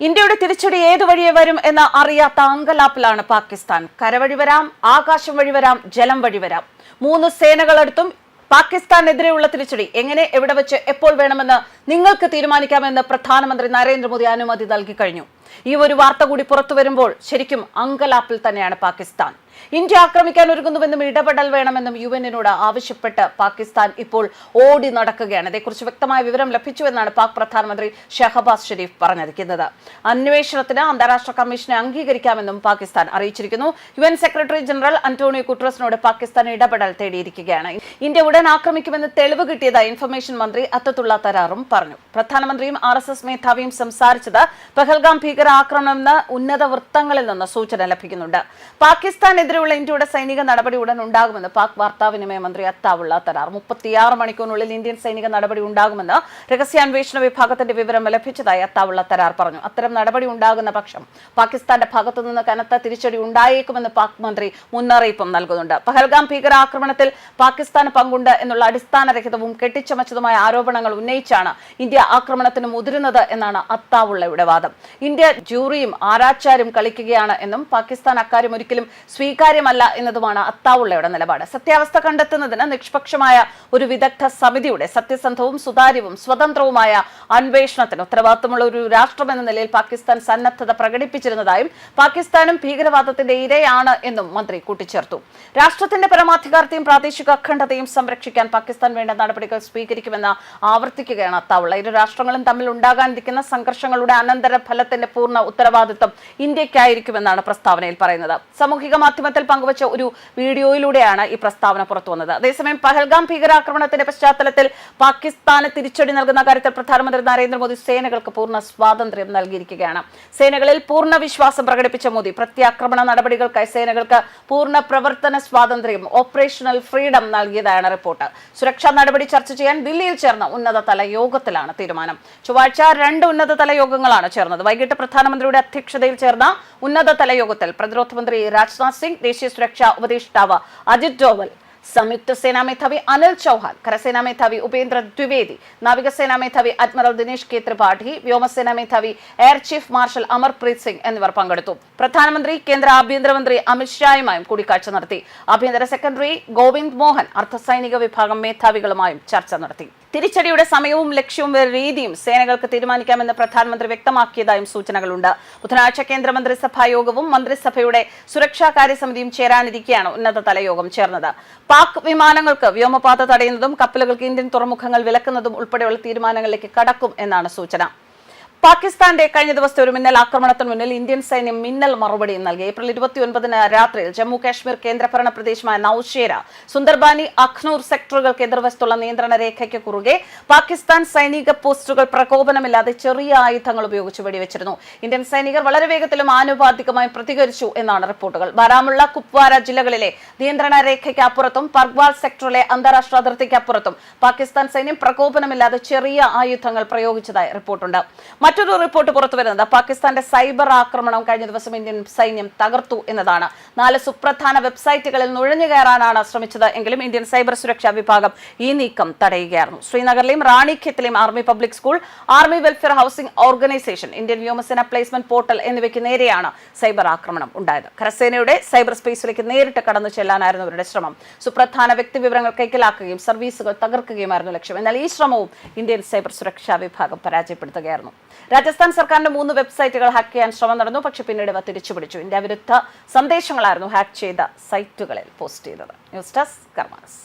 ഇന്ത്യയുടെ തിരിച്ചടി ഏതു വഴിയെ വരും എന്ന് അറിയാത്ത അങ്കലാപ്പിലാണ് പാകിസ്ഥാൻ. കരവഴി വരാം ആകാശം വഴി വരാം ജലം വഴി വരാം. മൂന്ന് സേനകളെടുത്തും പാകിസ്ഥാനെതിരെയുള്ള തിരിച്ചടി. എങ്ങനെ എവിടെ വെച്ച് എപ്പോൾ വേണമെന്ന് നിങ്ങൾക്ക് തീരുമാനിക്കാമെന്ന് പ്രധാനമന്ത്രി നരേന്ദ്രമോദി അനുമതി നൽകി കഴിഞ്ഞു. ഈ ഒരു വാർത്ത കൂടി പുറത്തു വരുമ്പോൾ ശരിക്കും അങ്കലാപ്പിൽ തന്നെയാണ് പാകിസ്ഥാൻ. ഇന്ത്യ ആക്രമിക്കാൻ ഒരുങ്ങുന്നുവെന്നും ഇടപെടൽ വേണമെന്നും യു എന്നിനോട് ആവശ്യപ്പെട്ട് പാകിസ്ഥാൻ ഇപ്പോൾ ഓടി നടക്കുകയാണ്. ഇതേക്കുറിച്ച് വ്യക്തമായ വിവരം ലഭിച്ചുവെന്നാണ് പാക് പ്രധാനമന്ത്രി ഷഹബാസ് ഷെരീഫ് പറഞ്ഞിരിക്കുന്നത്. അന്വേഷണത്തിന് അന്താരാഷ്ട്ര കമ്മീഷനെ അംഗീകരിക്കാമെന്നും പാകിസ്ഥാൻ അറിയിച്ചിരിക്കുന്നു. യു സെക്രട്ടറി ജനറൽ അന്റോണിയോ കുട്രസിനോട് പാകിസ്ഥാൻ ഇടപെടൽ തേടിയിരിക്കുകയാണ്. ഇന്ത്യ ഉടൻ ആക്രമിക്കുമെന്ന് തെളിവ് കിട്ടിയതായി ഇൻഫർമേഷൻ മന്ത്രി അത്തത്തുള്ള തരാറും പറഞ്ഞു. പ്രധാനമന്ത്രിയും ആർ മേധാവിയും സംസാരിച്ചത് പഹൽഗാം ഭീകരാക്രമണമെന്ന് ഉന്നത വൃത്തങ്ങളിൽ നിന്ന് സൂചന ലഭിക്കുന്നുണ്ട്. പാകിസ്ഥാനെതിരെയുള്ള ഇന്ത്യയുടെ സൈനിക നടപടി ഉടൻ ഉണ്ടാകുമെന്ന് പാക് വാർത്താവിനിമയ മന്ത്രി അത്താവുള്ള തരാർ. മുപ്പത്തിയാറ് മണിക്കൂറിനുള്ളിൽ ഇന്ത്യൻ സൈനിക നടപടി ഉണ്ടാകുമെന്ന് രഹസ്യാന്വേഷണ വിഭാഗത്തിന്റെ വിവരം ലഭിച്ചതായി അത്താവുള്ള തരാർ പറഞ്ഞു. അത്തരം നടപടി ഉണ്ടാകുന്ന പക്ഷം പാകിസ്ഥാന്റെ ഭാഗത്തു നിന്ന് കനത്ത തിരിച്ചടി ഉണ്ടായേക്കുമെന്ന് പാക് മന്ത്രി മുന്നറിയിപ്പും നൽകുന്നുണ്ട്. പഹൽഗാം ഭീകരാക്രമണത്തിൽ പാകിസ്ഥാന് പങ്കുണ്ട് എന്നുള്ള അടിസ്ഥാനരഹിതവും കെട്ടിച്ചമച്ചതുമായ ആരോപണങ്ങൾ ഉന്നയിച്ചാണ് ഇന്ത്യ ആക്രമണത്തിന് മുതിരുന്നത് എന്നാണ് അത്താവുള്ളയുടെ വാദം. ഇന്ത്യ ജൂറിയും ആരാച്ചാരും കളിക്കുകയാണ് എന്നും പാകിസ്ഥാൻ അക്കാര്യം ഒരിക്കലും സ്വീകാര്യമല്ല എന്നതുമാണ് അത്താവുള്ളയുടെ നിലപാട്. സത്യാവസ്ഥ കണ്ടെത്തുന്നതിന് നിഷ്പക്ഷമായ ഒരു വിദഗ്ധ സമിതിയുടെ സത്യസന്ധവും സുതാര്യവും സ്വതന്ത്രവുമായ അന്വേഷണത്തിന് ഉത്തരവാദിത്തമുള്ള ഒരു രാഷ്ട്രം എന്ന നിലയിൽ പാകിസ്ഥാൻ സന്നദ്ധത പ്രകടിപ്പിച്ചിരുന്നതായും പാകിസ്ഥാനും ഭീകരവാദത്തിന്റെ ഇരയാണ് എന്നും മന്ത്രി കൂട്ടിച്ചേർത്തു. രാഷ്ട്രത്തിന്റെ പരമാധികാരത്തെയും പ്രാദേശിക അഖണ്ഡതയും സംരക്ഷിക്കാൻ പാകിസ്ഥാൻ വേണ്ട നടപടികൾ സ്വീകരിക്കുമെന്ന് ആവർത്തിക്കുകയാണ് അത്താവുള്ള. ഇരു രാഷ്ട്രങ്ങളും തമ്മിൽ ഉണ്ടാകാനിരിക്കുന്ന സംഘർഷങ്ങളുടെ അനന്തര ഫലത്തിന്റെ പൂർണ ഉത്തരവാദിത്വം ഇന്ത്യക്കായിരിക്കുമെന്നാണ് പ്രസ്താവനയിൽ പറയുന്നത്. സാമൂഹിക മാധ്യമത്തിൽ പങ്കുവച്ച ഒരു വീഡിയോയിലൂടെയാണ് ഈ പ്രസ്താവന പുറത്തു വന്നത്. അതേസമയം പഹൽഗാം ഭീകരാക്രമണത്തിന്റെ പശ്ചാത്തലത്തിൽ പാകിസ്ഥാന് തിരിച്ചടി നൽകുന്ന കാര്യത്തിൽ പ്രധാനമന്ത്രി നരേന്ദ്രമോദി സേനകൾക്ക് പൂർണ സ്വാതന്ത്ര്യം നൽകിയിരിക്കുകയാണ്. സേനകളിൽ പൂർണ വിശ്വാസം പ്രകടിപ്പിച്ച മോദി പ്രത്യാക്രമണ നടപടികൾക്കായി സേനകൾക്ക് പൂർണ പ്രവർത്തന സ്വാതന്ത്ര്യം ഓപ്പറേഷണൽ ഫ്രീഡം നൽകിയതാണ് റിപ്പോർട്ട്. സുരക്ഷാ നടപടി ചർച്ച ചെയ്യാൻ ദില്ലിയിൽ ചേർന്ന ഉന്നതതല യോഗത്തിലാണ് തീരുമാനം. ചൊവ്വാഴ്ച രണ്ട് ഉന്നതതല യോഗങ്ങളാണ് ചേർന്നത്. വൈകിട്ട് പ്രധാനമന്ത്രിയുടെ അധ്യക്ഷതയിൽ ചേർന്ന ഉന്നതതല യോഗത്തിൽ പ്രതിരോധ മന്ത്രി രാജ്നാഥ് സിംഗ് ദേശീയ സുരക്ഷാ ഉപദേഷ്ടാവ് അജിത് ഡോവൽ സംയുക്ത സേനാ മേധാവി അനിൽ ചൌഹാൻ കരസേനാ മേധാവി ഉപേന്ദ്ര ദ്വിവേദി നാവികസേനാ മേധാവി അഡ്മിറൽ ദിനേശ് കെ ത്രിപാഠി വ്യോമസേനാ മേധാവി air chief marshal Amarpreet Singh എന്നിവർ പങ്കെടുത്തു. പ്രധാനമന്ത്രി കേന്ദ്ര ആഭ്യന്തരമന്ത്രി അമിത്ഷായുമായും കൂടിക്കാഴ്ച നടത്തി. ആഭ്യന്തര സെക്രട്ടറി ഗോവിന്ദ് മോഹൻ അർദ്ധസൈനിക വിഭാഗം മേധാവികളുമായും ചർച്ച നടത്തി. തിരിച്ചടിയുടെ സമയവും ലക്ഷ്യവും രീതിയും സേനകൾക്ക് തീരുമാനിക്കാമെന്ന് പ്രധാനമന്ത്രി വ്യക്തമാക്കിയതായും സൂചനകളുണ്ട്. ബുധനാഴ്ച കേന്ദ്രമന്ത്രിസഭാ യോഗവും മന്ത്രിസഭയുടെ സുരക്ഷാ കാര്യസമിതിയും ചേരാനിരിക്കെയാണ് ഉന്നതതല യോഗം ചേർന്നത്. പാക് വിമാനങ്ങൾക്ക് വ്യോമപാത തടയുന്നതും കപ്പലുകൾക്ക് ഇന്ത്യൻ തുറമുഖങ്ങൾ വിലക്കുന്നതും ഉൾപ്പെടെയുള്ള തീരുമാനങ്ങളിലേക്ക് കടക്കും എന്നാണ് സൂചന. പാകിസ്ഥാന്റെ കഴിഞ്ഞ ദിവസത്തെ ഒരു മിന്നൽ ആക്രമണത്തിന് മുന്നിൽ ഇന്ത്യൻ സൈന്യം മിന്നൽ മറുപടി നൽകി. ഏപ്രിൽ ഇരുപത്തിയൊൻപതിന് രാത്രിയിൽ ജമ്മു കാശ്മീർ കേന്ദ്രഭരണ പ്രദേശമായ നൌഷേര സുന്ദർബാനി അഖ്നൂർ സെക്ടറുകൾക്ക് എതിർവശത്തുള്ള നിയന്ത്രണ രേഖയ്ക്ക് കുറുകെ പാകിസ്ഥാൻ സൈനിക പോസ്റ്റുകൾ പ്രകോപനമില്ലാതെ ചെറിയ ആയുധങ്ങൾ ഉപയോഗിച്ച് വെടിവെച്ചിരുന്നു. ഇന്ത്യൻ സൈനികർ വളരെ വേഗത്തിലും ആനുപാതികമായി പ്രതികരിച്ചു എന്നാണ് റിപ്പോർട്ടുകൾ. ബാരാമുള്ള കുപ്വാര ജില്ലകളിലെ നിയന്ത്രണ രേഖയ്ക്ക് അപ്പുറത്തും പർഗ്വാൾ സെക്ടറിലെ അന്താരാഷ്ട്ര അതിർത്തിക്ക് അപ്പുറത്തും പാകിസ്ഥാൻ സൈന്യം പ്രകോപനമില്ലാതെ ചെറിയ ആയുധങ്ങൾ പ്രയോഗിച്ചതായി റിപ്പോർട്ടുണ്ട്. മറ്റൊരു റിപ്പോർട്ട് പുറത്തു വരുന്നത് പാകിസ്ഥാന്റെ സൈബർ ആക്രമണം കഴിഞ്ഞ ദിവസം ഇന്ത്യൻ സൈന്യം തകർത്തു എന്നതാണ്. നാല് സുപ്രധാന വെബ്സൈറ്റുകളിൽ നുഴഞ്ഞു കയറാനാണ് ശ്രമിച്ചത് എങ്കിലും ഇന്ത്യൻ സൈബർ സുരക്ഷാ വിഭാഗം ഈ നീക്കം തടയുകയായിരുന്നു. ശ്രീനഗറിലെയും റാണിഖ്യത്തിലെയും army public school army welfare housing organisation Indian വ്യോമസേന പ്ലേസ്മെന്റ് പോർട്ടൽ എന്നിവയ്ക്ക് നേരെയാണ് സൈബർ ആക്രമണം ഉണ്ടായത്. കരസേനയുടെ സൈബർ സ്പേസിലേക്ക് നേരിട്ട് കടന്നു ചെല്ലാനായിരുന്നു അവരുടെ ശ്രമം. സുപ്രധാന വ്യക്തി വിവരങ്ങൾ കൈക്കലാക്കുകയും സർവീസുകൾ തകർക്കുകയുമായിരുന്നു ലക്ഷ്യം. എന്നാൽ ഈ ശ്രമവും ഇന്ത്യൻ സൈബർ സുരക്ഷാ വിഭാഗം പരാജയപ്പെടുത്തുകയായിരുന്നു. രാജസ്ഥാൻ സർക്കാരിന്റെ മൂന്ന് വെബ്സൈറ്റുകൾ ഹാക്ക് ചെയ്യാൻ ശ്രമം നടന്നു. പക്ഷെ പിന്നീട് ഇവ തിരിച്ചുപിടിച്ചു. ഇന്ത്യ വിരുദ്ധ സന്ദേശങ്ങളായിരുന്നു ഹാക്ക് ചെയ്ത സൈറ്റുകളിൽ പോസ്റ്റ് ചെയ്തത്. News desk karmas